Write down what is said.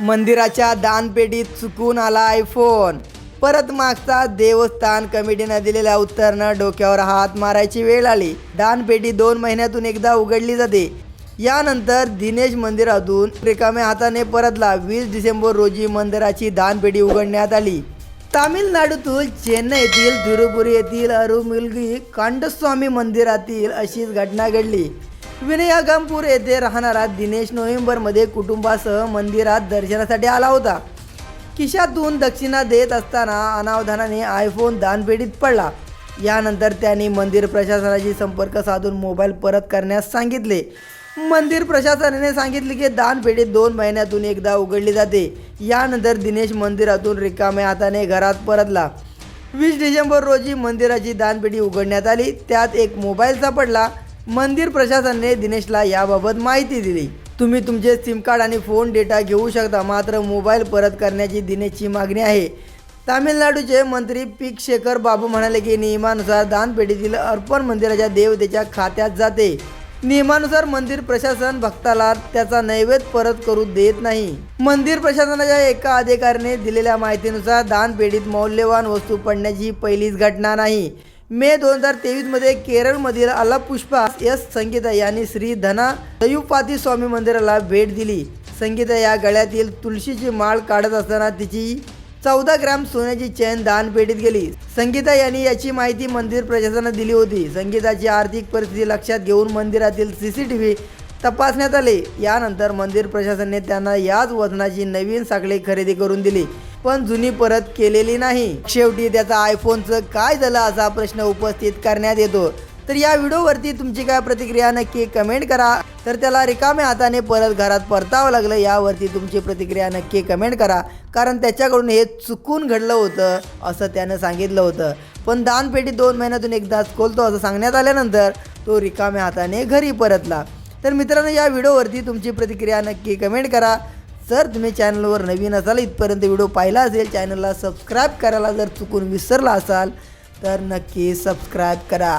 मंदिराच्या दानपेटीत चुकून आला आयफोन परत मागचा देवस्थान कमिटीनं दिलेल्या उत्तरनं डोक्यावर हात मारायची वेळ आली. दानपेटी दोन महिन्यातून एकदा उघडली जाते. यानंतर दिनेश मंदिरातून रिकाम्या हाताने परतला. वीस डिसेंबर रोजी मंदिराची दानपेटी उघडण्यात आली. तामिळनाडूतून चेन्नई येथील तिरुपुरी येथील अरुमुलगी कांडस्वामी मंदिरातील अशीच घटना घडली. विनयागमपूर येथे राहणारा दिनेश नोव्हेंबरमध्ये कुटुंबासह मंदिरात दर्शनासाठी आला होता. खिशातून दक्षिणा देत असताना अनावधानाने आयफोन दानपेटीत पडला. यानंतर त्यांनी मंदिर प्रशासनाशी संपर्क साधून मोबाईल परत करण्यास सांगितले. मंदिर प्रशासनाने सांगितले की दानपेटी दोन महिन्यातून एकदा उघडली जाते. यानंतर दिनेश मंदिरातून रिकाम्या हाताने घरात परतला. वीस डिसेंबर रोजी मंदिराची दानपेटी उघडण्यात आली. त्यात एक मोबाईल सापडला. मंदिर प्रशासनाने दिनेशला याबाबत माहिती दिली. तुम्ही तुमचे सिम कार्ड आणि फोन डेटा घेऊ शकता मात्र मोबाईल परत करण्याची दिनेशची मागणी आहे. तामिळनाडूचे मंत्री पीक शेखर बाबू म्हणाले की नियमानुसार दानपेटीतील अर्पण मंदिराच्या देवतेच्या खात्यात जाते. नियमानुसार मंदिर प्रशासन भक्ताला त्याचा नैवेद्य परत करू देत नाही. मंदिर प्रशासनाच्या एका अधिकाऱ्याने दिलेल्या माहितीनुसार दानपेटीत मौल्यवान वस्तू पडण्याची पहिलीच घटना नाही. मे दोन हजार तेवीसमध्ये केरळमधील अलापुष्पा एस संगीता यांनी श्री धना दयुपाती स्वामी मंदिराला भेट दिली. संगीता या गळ्यातील तुळशीची माळ काढत असताना तिची चौदा ग्रॅम सोन्याची चैन दानपेटीत गेली. संगीता यांनी याची माहिती मंदिर प्रशासनाने दिली होती. संगीताची आर्थिक परिस्थिती लक्षात घेऊन मंदिरातील सी सी टी व्ही तपासण्यात आले. यानंतर मंदिर प्रशासनाने त्यांना याच वजनाची नवीन साखळी खरेदी करून दिली. पण जुनी परत केलेली नाही. शेवटी त्याचा आयफोनचं काय झालं असा प्रश्न उपस्थित करण्यात येतो. तर या व्हिडिओवरती तुमची काय प्रतिक्रिया नक्की कमेंट करा. तर त्याला रिकाम्या हाताने परत घरात परतावं लागलं यावरती तुमची प्रतिक्रिया नक्की कमेंट करा. कारण त्याच्याकडून हे चुकून घडलं होतं असं त्यानं सांगितलं होतं. पण दानपेटी दोन महिन्यातून एकदाच खोलतो असं सांगण्यात आल्यानंतर तो रिकाम्या हाताने घरी परतला. तर मित्रांनो या व्हिडिओवरती तुमची प्रतिक्रिया नक्की कमेंट करा. जर तुम्ही चॅनलवर नवीन असाल इथपर्यंत व्हिडिओ पाहिला असेल चॅनलला सबस्क्राईब करायला जर चुकून विसरला असाल तर नक्की सबस्क्राईब करा.